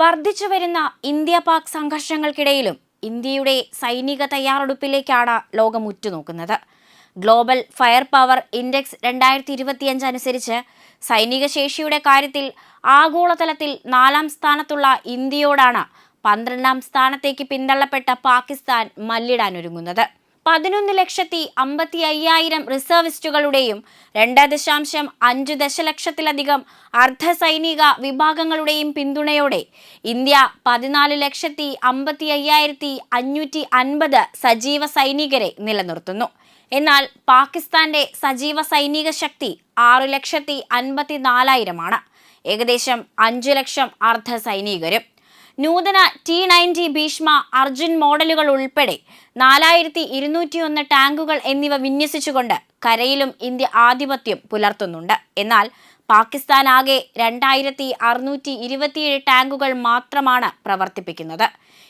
വർദ്ധിച്ചു വരുന്ന ഇന്ത്യ പാക് സംഘർഷങ്ങൾക്കിടയിലും ഇന്ത്യയുടെ സൈനിക തയ്യാറെടുപ്പിലേക്കാണ് ലോകം ഉറ്റുനോക്കുന്നത്. ഗ്ലോബൽ ഫയർ പവർ ഇൻഡെക്സ് രണ്ടായിരത്തി ഇരുപത്തിയഞ്ച് അനുസരിച്ച് സൈനിക ശേഷിയുടെ കാര്യത്തിൽ ആഗോളതലത്തിൽ നാലാം സ്ഥാനത്തുള്ള ഇന്ത്യയോടാണ് പന്ത്രണ്ടാം സ്ഥാനത്തേക്ക് പിന്തള്ളപ്പെട്ട പാകിസ്ഥാൻ മല്ലിടാനൊരുങ്ങുന്നത്. പതിനൊന്ന് ലക്ഷത്തി അമ്പത്തി അയ്യായിരം റിസർവിസ്റ്റുകളുടെയും രണ്ട് ദശാംശം അഞ്ച് ദശലക്ഷത്തിലധികം അർദ്ധസൈനിക വിഭാഗങ്ങളുടെയും പിന്തുണയോടെ ഇന്ത്യ പതിനാല് ലക്ഷത്തി അമ്പത്തി അയ്യായിരത്തി അഞ്ഞൂറ്റി അൻപത് സജീവ സൈനികരെ നിലനിർത്തുന്നു. എന്നാൽ പാകിസ്ഥാന്റെ സജീവ സൈനിക ശക്തി ആറു ലക്ഷത്തി അൻപത്തി നാലായിരമാണ്. ഏകദേശം അഞ്ചു ലക്ഷം അർദ്ധ സൈനികരും നൂതന ടി നയന്റി ഭീഷ്മ അർജുൻ മോഡലുകൾ ഉൾപ്പെടെ നാലായിരത്തി ഇരുന്നൂറ്റിയൊന്ന് ടാങ്കുകൾ എന്നിവ വിന്യസിച്ചുകൊണ്ട് കരയിലും ഇന്ത്യ ആധിപത്യം പുലർത്തുന്നുണ്ട്. എന്നാൽ പാകിസ്ഥാൻ ആകെ രണ്ടായിരത്തി അറുന്നൂറ്റി ഇരുപത്തിയേഴ് ടാങ്കുകൾ മാത്രമാണ് പ്രവർത്തിപ്പിക്കുന്നത്.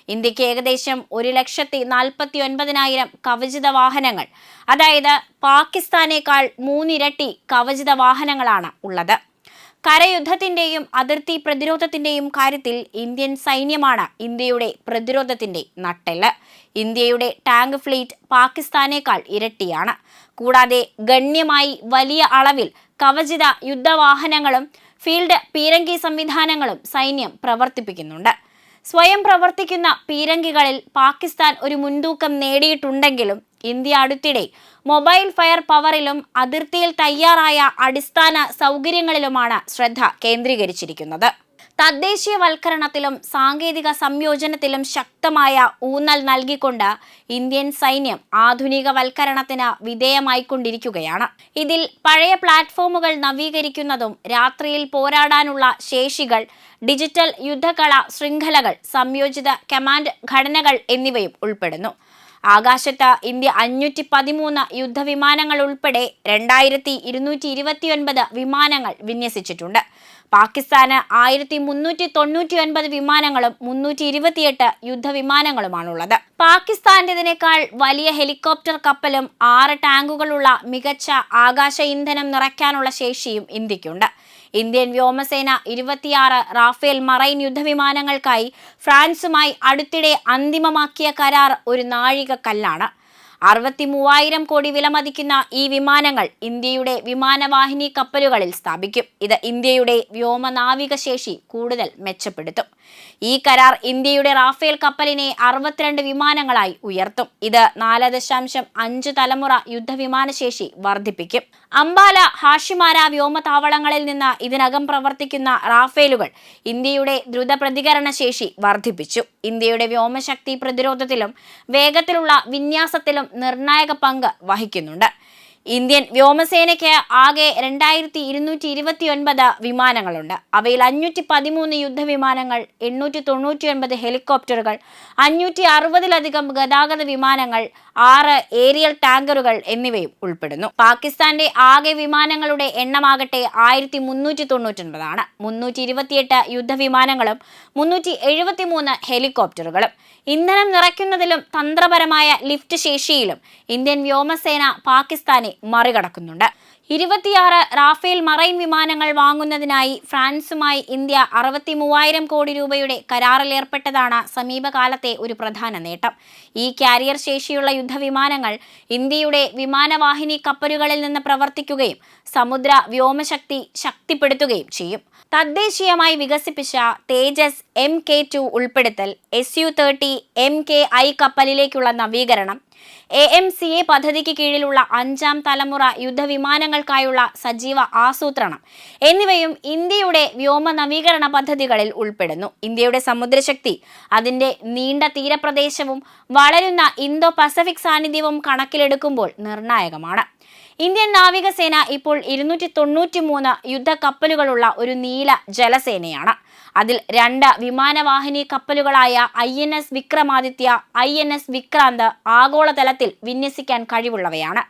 ഇന്ത്യയ്ക്ക് ഏകദേശം ഒരു ലക്ഷത്തി നാൽപ്പത്തി ഒൻപതിനായിരം കവചിത വാഹനങ്ങൾ അതായത് പാകിസ്ഥാനേക്കാൾ മൂന്നിരട്ടി കവചിത വാഹനങ്ങളാണ് ഉള്ളത്. കരയുദ്ധത്തിന്റെയും അതിർത്തി പ്രതിരോധത്തിന്റെയും കാര്യത്തിൽ ഇന്ത്യൻ സൈന്യമാണ് ഇന്ത്യയുടെ പ്രതിരോധത്തിന്റെ നട്ടെല്ല്. ഇന്ത്യയുടെ ടാങ്ക് ഫ്ലീറ്റ് പാകിസ്ഥാനേക്കാൾ ഇരട്ടിയാണ്. കൂടാതെ ഗണ്യമായി വലിയ അളവിൽ കവചിത യുദ്ധവാഹനങ്ങളും ഫീൽഡ് പീരങ്കി സംവിധാനങ്ങളും സൈന്യം പ്രവർത്തിപ്പിക്കുന്നുണ്ട്. സ്വയം പ്രവർത്തിക്കുന്ന പീരങ്കികളിൽ പാകിസ്ഥാൻ ഒരു മുൻതൂക്കം നേടിയിട്ടുണ്ടെങ്കിലും ഇന്ത്യ അടുത്തിടെ മൊബൈൽ ഫയർ പവറിലും അതിർത്തിയിൽ തയ്യാറായ അടിസ്ഥാന സൗകര്യങ്ങളിലുമാണ് ശ്രദ്ധ കേന്ദ്രീകരിച്ചിരിക്കുന്നത്. തദ്ദേശീയവൽക്കരണത്തിലും സാങ്കേതിക സംയോജനത്തിലും ശക്തമായ ഊന്നൽ നൽകിക്കൊണ്ട് ഇന്ത്യൻ സൈന്യം ആധുനികവൽക്കരണത്തിന് വിധേയമായിക്കൊണ്ടിരിക്കുകയാണ്. ഇതിൽ പഴയ പ്ലാറ്റ്ഫോമുകൾ നവീകരിക്കുന്നതും രാത്രിയിൽ പോരാടാനുള്ള ശേഷികൾ ഡിജിറ്റൽ യുദ്ധകല ശൃംഖലകൾ സംയോജിത കമാൻഡ് ഘടനകൾ എന്നിവയും ഉൾപ്പെടുന്നു. ആകാശത്ത് ഇന്ത്യ അഞ്ഞൂറ്റി പതിമൂന്ന് യുദ്ധവിമാനങ്ങൾ ഉൾപ്പെടെ രണ്ടായിരത്തി ഇരുന്നൂറ്റി ഇരുപത്തിയൊൻപത് വിമാനങ്ങൾ വിന്യസിച്ചിട്ടുണ്ട്. പാകിസ്ഥാന് ആയിരത്തി മുന്നൂറ്റി തൊണ്ണൂറ്റി ഒൻപത് വിമാനങ്ങളും മുന്നൂറ്റി ഇരുപത്തിയെട്ട് യുദ്ധവിമാനങ്ങളുമാണുള്ളത്. പാകിസ്ഥാന്റേതിനേക്കാൾ വലിയ ഹെലികോപ്റ്റർ കപ്പലും ആറ് ടാങ്കുകളുള്ള മികച്ച ആകാശ ഇന്ധനം നിറയ്ക്കാനുള്ള ശേഷിയും ഇന്ത്യക്കുണ്ട് ഇന്ത്യൻ വ്യോമസേന ഇരുപത്തിയാറ് റാഫേൽ മറൈൻ യുദ്ധവിമാനങ്ങൾക്കായി ഫ്രാൻസുമായി അടുത്തിടെ അന്തിമമാക്കിയ കരാർ ഒരു നാഴികക്കല്ലാണ്. അറുപത്തി മൂവായിരം കോടി വിലമതിക്കുന്ന ഈ വിമാനങ്ങൾ ഇന്ത്യയുടെ വിമാനവാഹിനി കപ്പലുകളിൽ സ്ഥാപിക്കും. ഇത് ഇന്ത്യയുടെ വ്യോമനാവിക ശേഷി കൂടുതൽ മെച്ചപ്പെടുത്തും. ഈ കരാർ ഇന്ത്യയുടെ റാഫേൽ കപ്പലിനെ അറുപത്തിരണ്ട് വിമാനങ്ങളായി ഉയർത്തും. ഇത് നാല് ദശാംശം അഞ്ച് തലമുറ യുദ്ധവിമാന ശേഷി വർദ്ധിപ്പിക്കും. അംബാല ഹാഷിമാര വ്യോമതാവളങ്ങളിൽ നിന്ന് ഇതിനകം പ്രവർത്തിക്കുന്ന റാഫേലുകൾ ഇന്ത്യയുടെ ദ്രുത പ്രതികരണ ശേഷി വർദ്ധിപ്പിച്ചു. ഇന്ത്യയുടെ വ്യോമശക്തി പ്രതിരോധത്തിലും വേഗത്തിലുള്ള വിന്യാസത്തിലും നിർണായക പങ്ക് വഹിക്കുന്നുണ്ട്. ഇന്ത്യൻ വ്യോമസേനയ്ക്ക് ആകെ രണ്ടായിരത്തി ഇരുന്നൂറ്റി ഇരുപത്തി ഒൻപത് വിമാനങ്ങളുണ്ട്. അവയിൽ അഞ്ഞൂറ്റി പതിമൂന്ന് യുദ്ധവിമാനങ്ങൾ എണ്ണൂറ്റി തൊണ്ണൂറ്റി ഒൻപത് ഹെലികോപ്റ്ററുകൾ അഞ്ഞൂറ്റി അറുപതിലധികം ഗതാഗത വിമാനങ്ങൾ ആറ് ഏരിയൽ ടാങ്കറുകൾ എന്നിവയും ഉൾപ്പെടുന്നു. പാകിസ്ഥാന്റെ ആകെ വിമാനങ്ങളുടെ എണ്ണമാകട്ടെ ആയിരത്തി മുന്നൂറ്റി തൊണ്ണൂറ്റൊൻപതാണ് മുന്നൂറ്റി ഇരുപത്തിയെട്ട് യുദ്ധവിമാനങ്ങളും മുന്നൂറ്റി എഴുപത്തി മൂന്ന് ഹെലികോപ്റ്ററുകളും. ഇന്ധനം നിറയ്ക്കുന്നതിലും തന്ത്രപരമായ ലിഫ്റ്റ് ശേഷിയിലും ഇന്ത്യൻ വ്യോമസേന പാകിസ്ഥാനെ മറികടക്കുന്നുണ്ട്. ഇരുപത്തിയാറ് റാഫേൽ മറൈൻ വിമാനങ്ങൾ വാങ്ങുന്നതിനായി ഫ്രാൻസുമായി ഇന്ത്യ അറുപത്തി മൂവായിരം കോടി രൂപയുടെ കരാറിൽ ഏർപ്പെട്ടതാണ് സമീപകാലത്തെ ഒരു പ്രധാന നേട്ടം. ഈ കാരിയർ ശേഷിയുള്ള യുദ്ധവിമാനങ്ങൾ ഇന്ത്യയുടെ വിമാനവാഹിനി കപ്പലുകളിൽ നിന്ന് പ്രവർത്തിക്കുകയും സമുദ്ര വ്യോമശക്തി ശക്തിപ്പെടുത്തുകയും ചെയ്യും. തദ്ദേശീയമായി വികസിപ്പിച്ച തേജസ് എം കെ ടു ഉൾപ്പെടുത്തൽ S U thirty M K I കപ്പലിലേക്കുള്ള നവീകരണം എ എം സി എ പദ്ധതിക്ക് കീഴിലുള്ള അഞ്ചാം തലമുറ യുദ്ധവിമാനങ്ങൾക്കായുള്ള സജീവ ആസൂത്രണം എന്നിവയും ഇന്ത്യയുടെ വ്യോമ നവീകരണ പദ്ധതികളിൽ ഉൾപ്പെടുന്നു. ഇന്ത്യയുടെ സമുദ്രശക്തി അതിന്റെ നീണ്ട തീരപ്രദേശവും വളരുന്ന ഇന്തോ പസഫിക് സാന്നിധ്യവും കണക്കിലെടുക്കുമ്പോൾ നിർണായകമാണ്. ഇന്ത്യൻ നാവികസേന ഇപ്പോൾ ഇരുന്നൂറ്റി തൊണ്ണൂറ്റി മൂന്ന് യുദ്ധക്കപ്പലുകളുള്ള ഒരു നീല ജലസേനയാണ്. അതിൽ രണ്ട് വിമാനവാഹിനി കപ്പലുകളായ I N S Vikramaditya I N S Vikrant ആഗോളതലത്തിൽ വിന്യസിക്കാൻ കഴിവുള്ളവയാണ്.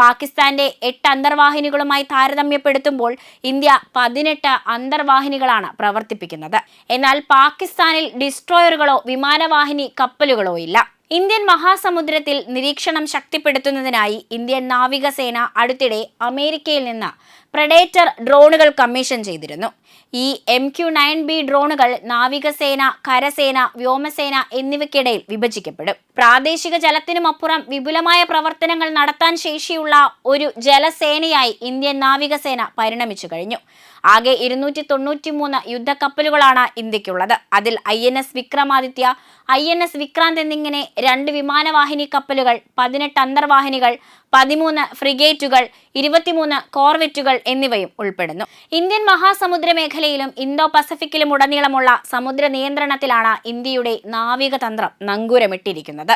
പാകിസ്ഥാന്റെ എട്ട് അന്തർവാഹിനികളുമായി താരതമ്യപ്പെടുത്തുമ്പോൾ ഇന്ത്യ പതിനെട്ട് അന്തർവാഹിനികളാണ് പ്രവർത്തിപ്പിക്കുന്നത്. എന്നാൽ പാകിസ്ഥാനിൽ ഡിസ്ട്രോയറുകളോ വിമാനവാഹിനി കപ്പലുകളോ ഇല്ല. ഇന്ത്യൻ മഹാസമുദ്രത്തിൽ നിരീക്ഷണം ശക്തിപ്പെടുത്തുന്നതിനായി ഇന്ത്യൻ നാവികസേന അടുത്തിടെ അമേരിക്കയിൽ നിന്ന് പ്രഡേറ്റർ ഡ്രോണുകൾ കമ്മീഷൻ ചെയ്തിരുന്നു. ഈ എം ക്യു നയൻ ബി ഡ്രോണുകൾ നാവികസേന കരസേന വ്യോമസേന എന്നിവയ്ക്കിടയിൽ വിഭജിക്കപ്പെടും. പ്രാദേശിക ജലത്തിനുമപ്പുറം വിപുലമായ പ്രവർത്തനങ്ങൾ നടത്താൻ ശേഷിയുള്ള ഒരു ജലസേനയായി ഇന്ത്യൻ നാവികസേന പരിണമിച്ചു കഴിഞ്ഞു. ആകെ ഇരുന്നൂറ്റി തൊണ്ണൂറ്റി മൂന്ന് യുദ്ധക്കപ്പലുകളാണ് ഇന്ത്യക്കുള്ളത്. അതിൽ I N S Vikramaditya I N S Vikrant എന്നിങ്ങനെ രണ്ട് വിമാനവാഹിനി കപ്പലുകൾ പതിനെട്ട് അന്തർവാഹിനികൾ പതിമൂന്ന് ഫ്രിഗേറ്റുകൾ ഇരുപത്തിമൂന്ന് കോർവെറ്റുകൾ എന്നിവയും ഉൾപ്പെടുന്നു. ഇന്ത്യൻ മഹാസമുദ്ര മേഖലയിലും ഇന്തോ പസഫിക്കിലും ഉടനീളമുള്ള സമുദ്ര നിയന്ത്രണത്തിലാണ് ഇന്ത്യയുടെ നാവിക തന്ത്രം നങ്കൂരമിട്ടിരിക്കുന്നത്.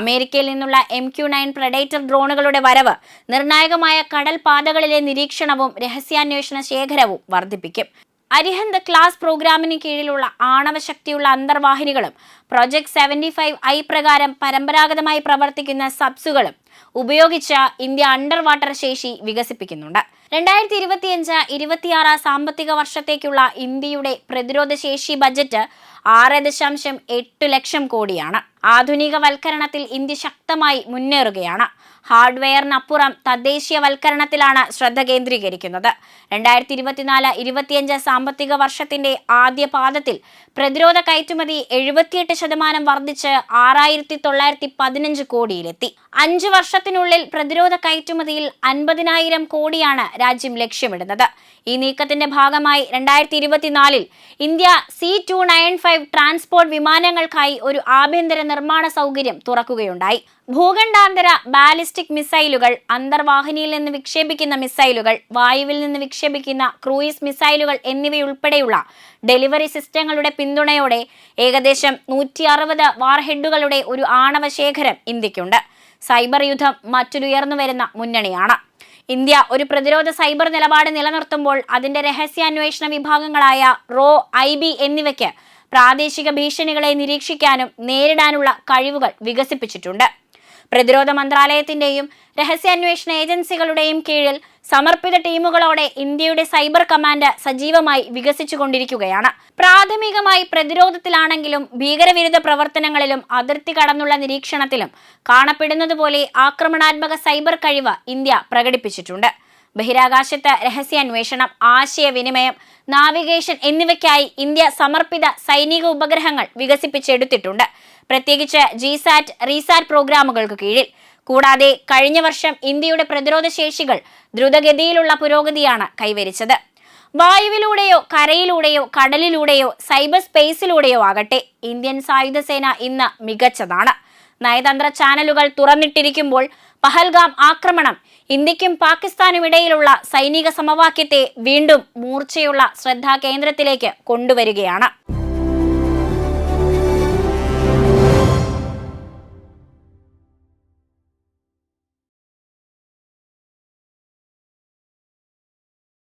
അമേരിക്കയിൽ നിന്നുള്ള എം ക്യു നയൻ പ്രഡേറ്റർ ഡ്രോണുകളുടെ വരവ് നിർണായകമായ കടൽ പാതകളിലെ നിരീക്ഷണവും രഹസ്യാന്വേഷണ ശേഖരവും വർദ്ധിപ്പിക്കും. അരിഹന്ത് ക്ലാസ് പ്രോഗ്രാമിന് കീഴിലുള്ള ആണവ ശക്തിയുള്ള അന്തർവാഹിനികളും പ്രൊജക്ട് സെവന്റി ഫൈവ് ഐ പ്രകാരം പരമ്പരാഗതമായി പ്രവർത്തിക്കുന്ന സബ്സുകളും ഉപയോഗിച്ച് ഇന്ത്യ അണ്ടർ വാട്ടർ ശേഷി വികസിപ്പിക്കുന്നുണ്ട്. രണ്ടായിരത്തി ഇരുപത്തിയഞ്ച് ഇരുപത്തിയാറ് സാമ്പത്തിക വർഷത്തേക്കുള്ള ഇന്ത്യയുടെ പ്രതിരോധ ശേഷി ബജറ്റ് ആറ് ദശാംശം എട്ട് ലക്ഷം കോടിയാണ്. ആധുനികവൽക്കരണത്തിൽ ഇന്ത്യ ശക്തമായി മുന്നേറുകയാണ്. ഹാർഡ്വെയറിനപ്പുറം തദ്ദേശീയവൽക്കരണത്തിലാണ് ശ്രദ്ധ കേന്ദ്രീകരിക്കുന്നത്. രണ്ടായിരത്തി ഇരുപത്തിനാല് ഇരുപത്തിയഞ്ച് സാമ്പത്തിക വർഷത്തിന്റെ ആദ്യ പാദത്തിൽ പ്രതിരോധ കയറ്റുമതി എഴുപത്തിയെട്ട് ശതമാനം വർദ്ധിച്ച് ആറായിരത്തി തൊള്ളായിരത്തി പതിനഞ്ച് കോടിയിലെത്തി. അഞ്ച് വർഷത്തിനുള്ളിൽ പ്രതിരോധ കയറ്റുമതിയിൽ അൻപതിനായിരം കോടിയാണ് രാജ്യം ലക്ഷ്യമിടുന്നത്. ഈ നീക്കത്തിന്റെ ഭാഗമായി രണ്ടായിരത്തി ഇരുപത്തിനാലിൽ India C two nine five transport വിമാനങ്ങൾക്കായി ഒരു ആഭ്യന്തര നിർമ്മാണ സൗകര്യം തുറക്കുകയുണ്ടായി. ഭൂഖണ്ഡാന്തര ബാലിസ്റ്റിക് മിസൈലുകൾ അന്തർവാഹിനിയിൽ നിന്ന് വിക്ഷേപിക്കുന്ന മിസൈലുകൾ വായുവിൽ നിന്ന് വിക്ഷേപിക്കുന്ന ക്രൂയിസ് മിസൈലുകൾ എന്നിവയുൾപ്പെടെയുള്ള ഡെലിവറി സിസ്റ്റങ്ങളുടെ പിന്തുണയോടെ ഏകദേശം നൂറ്റി അറുപത് വാർഹെഡുകളുടെ ഒരു ആണവ ശേഖരം ഇന്ത്യക്കുണ്ട്. സൈബർ യുദ്ധം മറ്റൊരുയർന്നു വരുന്ന മുന്നണിയാണ്. ഇന്ത്യ ഒരു പ്രതിരോധ സൈബർ നിലപാട് നിലനിർത്തുമ്പോൾ അതിന്റെ രഹസ്യാന്വേഷണ വിഭാഗങ്ങളായ റോ ഐ ബി എന്നിവയ്ക്ക് പ്രാദേശിക ഭീഷണികളെ നിരീക്ഷിക്കാനും നേരിടാനുള്ള കഴിവുകൾ വികസിപ്പിച്ചിട്ടുണ്ട്. പ്രതിരോധ മന്ത്രാലയത്തിന്റെയും രഹസ്യാന്വേഷണ ഏജൻസികളുടെയും കീഴിൽ സമർപ്പിത ടീമുകളോടെ ഇന്ത്യയുടെ സൈബർ കമാൻഡ് സജീവമായി വികസിച്ചുകൊണ്ടിരിക്കുകയാണ്. പ്രാഥമികമായി പ്രതിരോധത്തിലാണെങ്കിലും ഭീകരവിരുദ്ധ പ്രവർത്തനങ്ങളിലും അതിർത്തി കടന്നുള്ള നിരീക്ഷണത്തിലും കാണപ്പെടുന്നതുപോലെ ആക്രമണാത്മക സൈബർ കഴിവ് ഇന്ത്യ പ്രകടിപ്പിച്ചിട്ടുണ്ട്. ബഹിരാകാശത്ത് രഹസ്യാന്വേഷണം ആശയവിനിമയം നാവിഗേഷൻ എന്നിവയ്ക്കായി ഇന്ത്യ സമർപ്പിത സൈനിക ഉപഗ്രഹങ്ങൾ വികസിപ്പിച്ചെടുത്തിട്ടുണ്ട്. പ്രത്യേകിച്ച് ജിസാറ്റ് റീസാറ്റ് പ്രോഗ്രാമുകൾക്ക് കീഴിൽ. കൂടാതെ കഴിഞ്ഞ വർഷം ഇന്ത്യയുടെ പ്രതിരോധ ശേഷികൾ ദ്രുതഗതിയിലുള്ള പുരോഗതിയാണ് കൈവരിച്ചത്. വായുവിലൂടെയോ കരയിലൂടെയോ കടലിലൂടെയോ സൈബർ സ്പേസിലൂടെയോ ആകട്ടെ ഇന്ത്യൻ സായുധസേന ഇന്ന് മികച്ചതാണ്. നയതന്ത്ര ചാനലുകൾ തുറന്നിട്ടിരിക്കുമ്പോൾ പഹൽഗാം ആക്രമണം. ഇന്ത്യക്കും പാകിസ്ഥാനും ഇടയിലുള്ള സൈനിക സമവാക്യത്തെ വീണ്ടും മൂർച്ചയുള്ള ശ്രദ്ധാകേന്ദ്രത്തിലേക്ക് കൊണ്ടുവരികയാണ്.